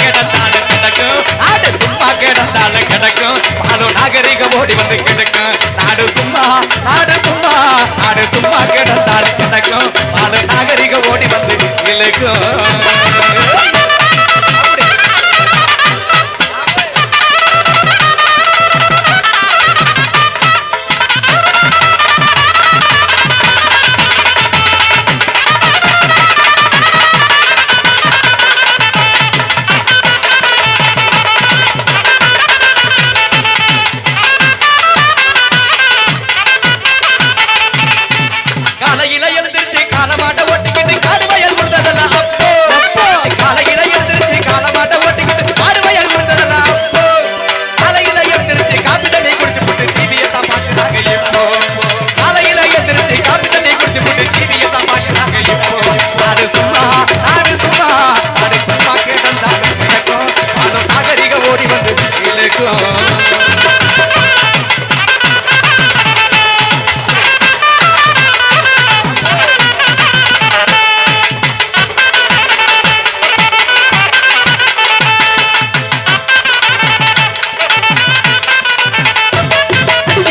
கிடந்தாலும் கிடக்கும். நாடு சும்மா கிடந்தாலும் கிடக்கும். பாலும் நாகரிகம் ஓடி வந்து கிடக்கும். நாடு சும்மா நாடு சும்மா நாடு சும்மா கிடந்தாலும் கிடக்கும். பாலும் நாகரிகம் ஓடி வந்து கிடக்கும் Dios.